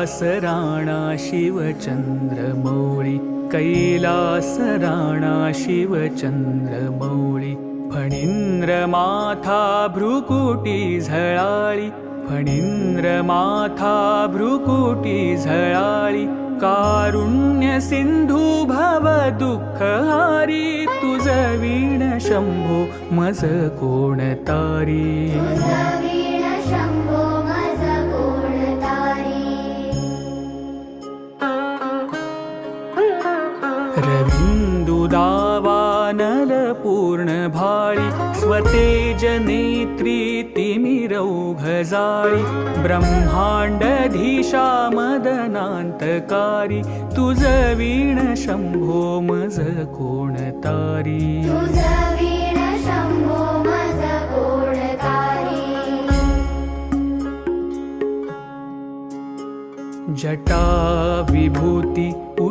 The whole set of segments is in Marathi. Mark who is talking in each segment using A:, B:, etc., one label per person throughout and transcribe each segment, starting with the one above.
A: कैलास राणा शिवचंद्रमौळी कैलास राणा शिवचंद्रमौळी फणींद्र माथा भ्रुकुटी झळाळी फणींद्र माथा भ्रुकुटी झळाळी कारुण्य सिंधू भव दुःख हारी तुझ वीण शंभो मज कोण पूर्ण भाळी स्वतेज नेत्री तिमिरौघजाळी ब्रह्माण्डधीशा मदनान्तकारी तुझ वीण शंभो मज कोण तारी?
B: तुझ वीण शंभो मज कोण तारी?
A: जटा विभूती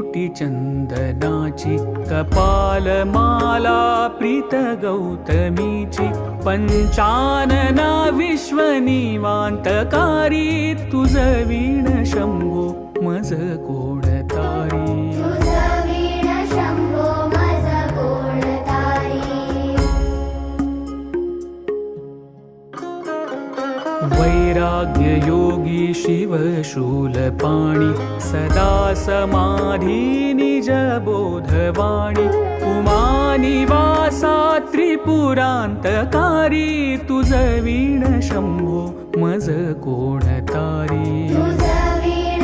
A: उटी चंदनाची कपालमाला प्रीत गौतमीची पंचानना विश्वनिवान्तकारी तुझ वीण शंभो मज कोण वैराग्य योगी शिव शूलपाणि सदा समाधी निज बोधवाणी. उमानिवासा त्रिपुरान्तकारी तुझ वीण शंभो मज कोण तारी.
B: तुझ वीण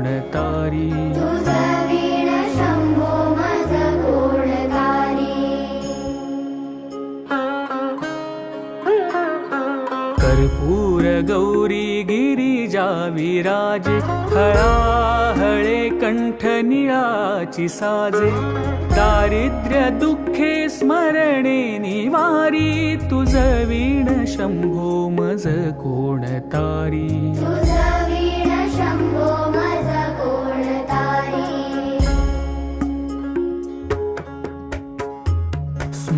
B: कोण तारी.
A: तुझ वीण शंभो कर्पूर गौरी गिरिजा विराजे हळाहळे कंठ निळाची साजे. दारिद्र्य दुःखे स्मरणे निवारी तुझ वीण शंभो मज कोण तारी.
B: तुझ वीण शंभो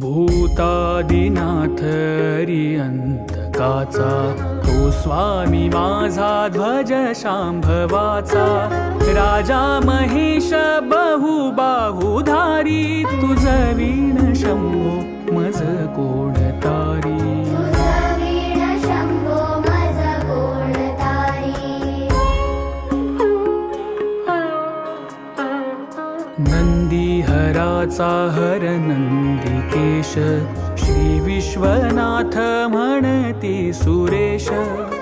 A: भूतादिनाथ अंतकाचा तो हो स्वामी माझा ध्वज शांभवाचा राजा महेश बहुबाहुधारी तुझ वीण शंभो मज कोण हर नंदिकेश श्री विश्वनाथ म्हणती सुरेश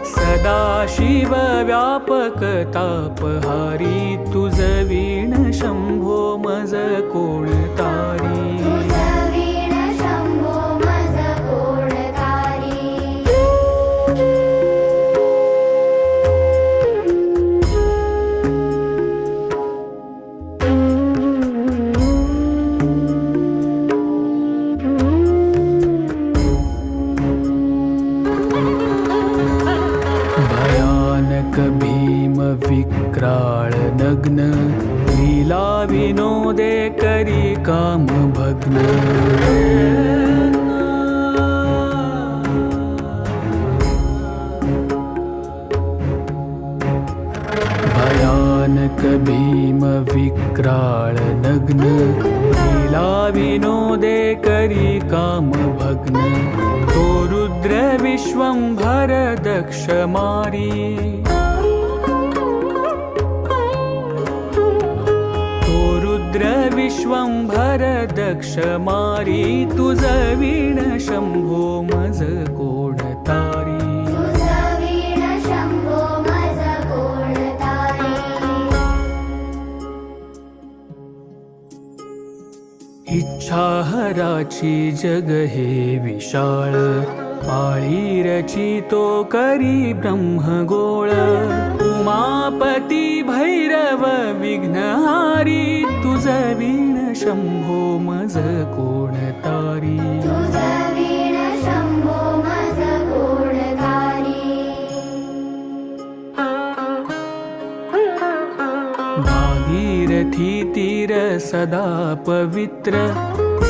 A: सदा शिव व्यापक तापहारी तुझ वीण शंभो मज कोण विक्राळ नग्न लीला विनोदे करी काम भग्न। तो रुद्र विश्वंभर दक्ष मारी। तो रुद्र विश्वंभर दक्ष मारी। तुझ वीण शंभो मज कोण इच्छा हराची जग हे विशाळ. पाळी रचितो करी ब्रह्मगोळ. उमापती भैरव विघ्नहारी. तुझ वीण शंभो मज कोण तारी. भागीरथी तीर सदा पवित्र.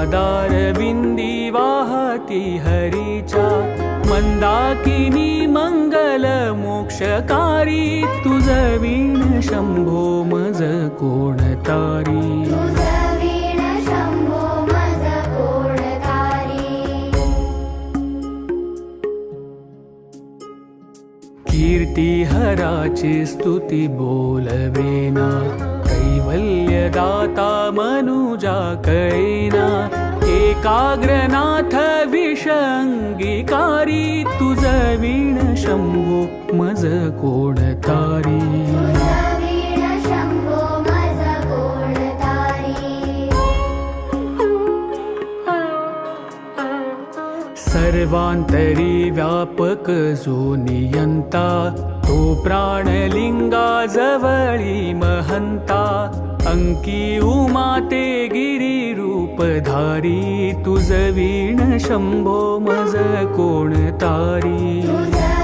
A: पादार बिंदी वाहती हरीच्या मंदाकिनी मंगल मोक्षकारी तुझ वीण शंभो मज कोण तारी?
B: तुझ वीण शंभो मज कोण तारी?
A: कीर्ती हराची स्तुती बोलवेना कैवल्यदाता मनुजा कळेना एकाग्रनाथ विषंगीकारी तुझ वीण शंभो मज कोण तारी
B: तुझ वीण शंभो मज कोण तारी
A: सर्वांतरी व्यापक जो नियंता तो प्राणलिंगा जवळी महंता अंकी उमाते गिरी रूपधारी तुझ वीण शंभो मज कोण तारी?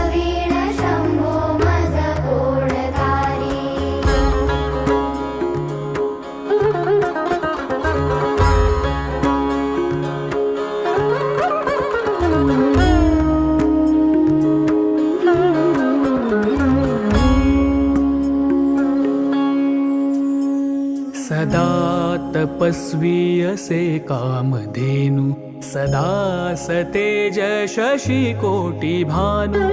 A: तपस्वी काम कामधेनु सदा सतेज शशी कोटी भानु।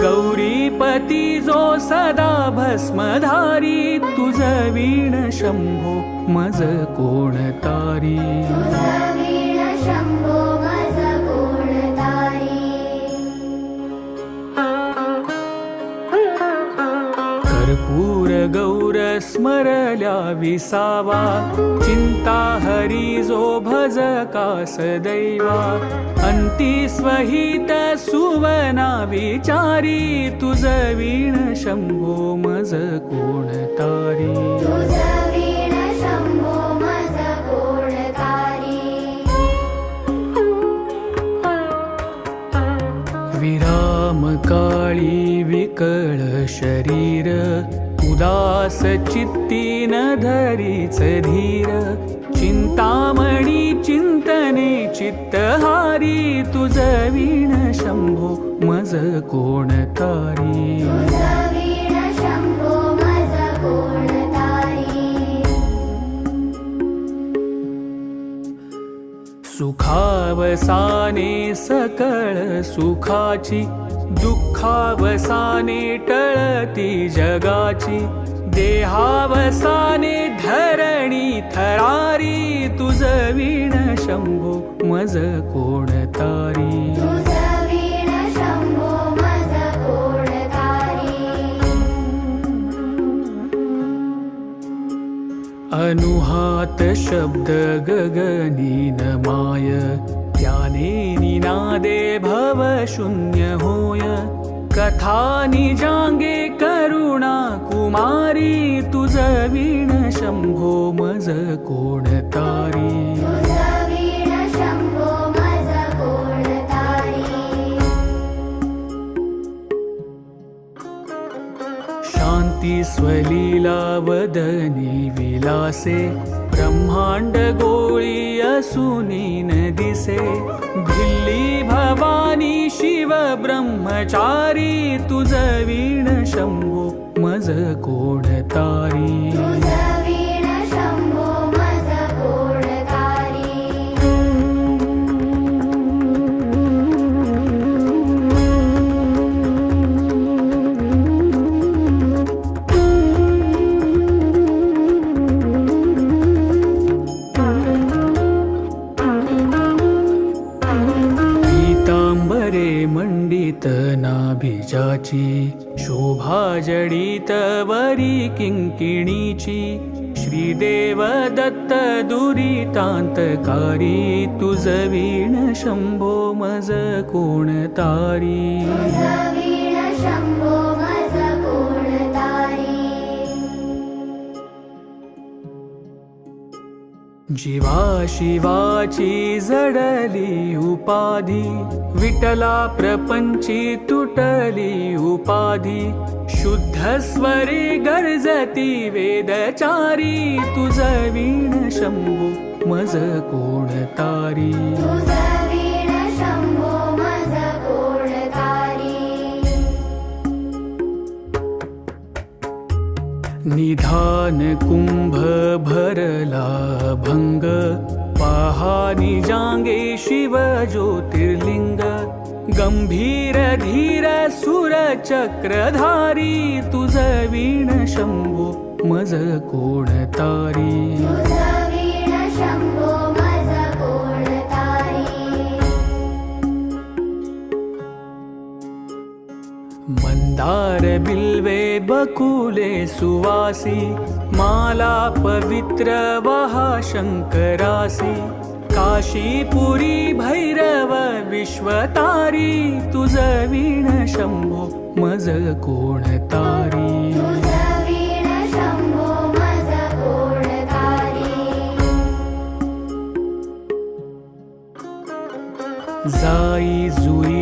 A: गौरीपती जो सदा भस्मधारी तुझ वीण शंभो मज कोण गौर स्मरल्या विसावा. चिंता हरी जो भज कास दैवा अंती स्वहित सुवना विचारी. तुझ वीण शंभो मज कोण तारी.
B: तुझ वीण शंभो मज कोण तारी.
A: विराम काळी विकळ शरीर उदास चित्ती न धरीच धीर चिंतामणी चिंतने चित्तहारी तुझ वीण शंभो मज कोण तारी?
B: तुझ वीण शंभो मज कोण तारी
A: सुखावसाने सकळ सुखाची दुःखावसाने टळती जगाची. देहावसाने धरणी थरारी तुझ वीण शंभो मज कोण तारी?
B: तुझ वीण शंभो मज कोण तारी?
A: धनुहात शब्द गगनीन माय त्याने निनादे भव शून्य होय. कथा निजांगे करुणा कुमारी तुझ वीण शंभो मज कोण तारी?
B: तुझ
A: शांती स्वलीला वदनी विलासे ब्रह्मांड गोळी असुनी न दिसे. भिल्ली भवानी शिव ब्रह्मचारी तुझ वीण शंभू मज कोण तारी? जडित वरी किंकिणीची श्रीदेव दत्त दुरितांतकारी तुझ वीण शंभो मज कोण तारी? जीवा शिवाची जडली उपाधी विठला प्रपंची तुटली उपाधी. शुद्ध स्वरे गर्जती वेदचारी तुझ वीण शंभू मज कोण तारी?
B: तुझ वीण शंभो मज कोण तारी?
A: निधान कुंभ भरला गंभीर धीर सुर चक्रधारी तुझ वीण शंभो मज कोण तारी? मंदार बिल्वे बकुले सुवासी माला पवित्र वहा शंकरासी। काशीपुरी भैरव विश्वतारी तुझ वीण शंभो मज कोण तारी?
B: तुझ वीण शंभो मज कोण तारी?
A: जाई जुई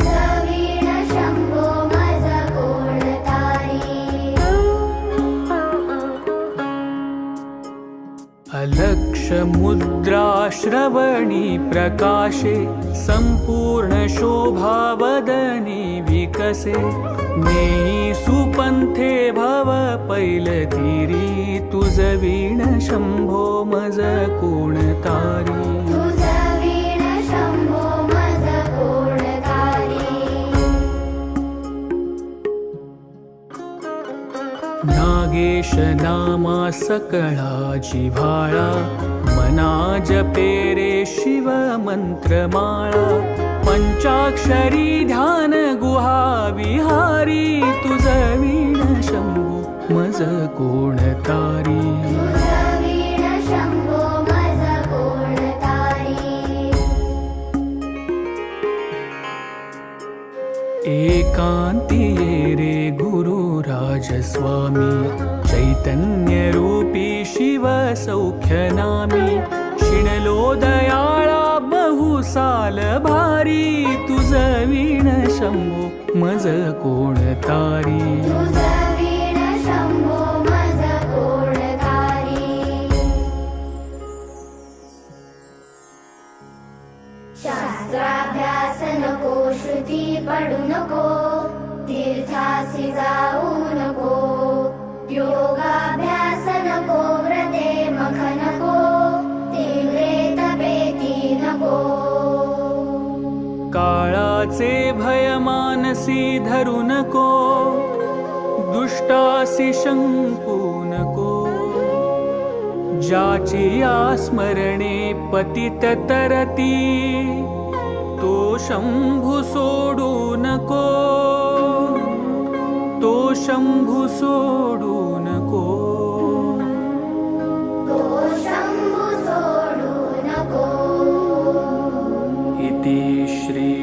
A: अलक्ष मुद्रा श्रवणी प्रकाशे संपूर्ण शोभा वदनी विकसे। नेई सुपंथे भव पैलतीरी तुझ वीण शंभो मज कोण तारी।
B: तुझ वीण शंभो मज कोण तारी।
A: नागेश नामा सकळा जिव्हाळा मना जपे रे शिव मंत्रमाळा. पंचाक्षरी ध्यान गुहा विहारी. तुझ वीण शंभू मज कोण तारी? एकांती रे गुरु राजस्वामी. चैतन्य शिव सौख्य नामी शिणलो दयाळा बहुसाल भारी तुझ वीण शंभो मज कोण तारी.
B: शास्त्राभ्यास नको श्रुती पडू नको तीर्थासी जाऊ नको
A: योग मानसी धरू नको दुष्टासी शंकू नको. ज्याची स्मरणे पतित तरती तो शंभू सोडू नको. तो शंभू सोडू नको. इति श्री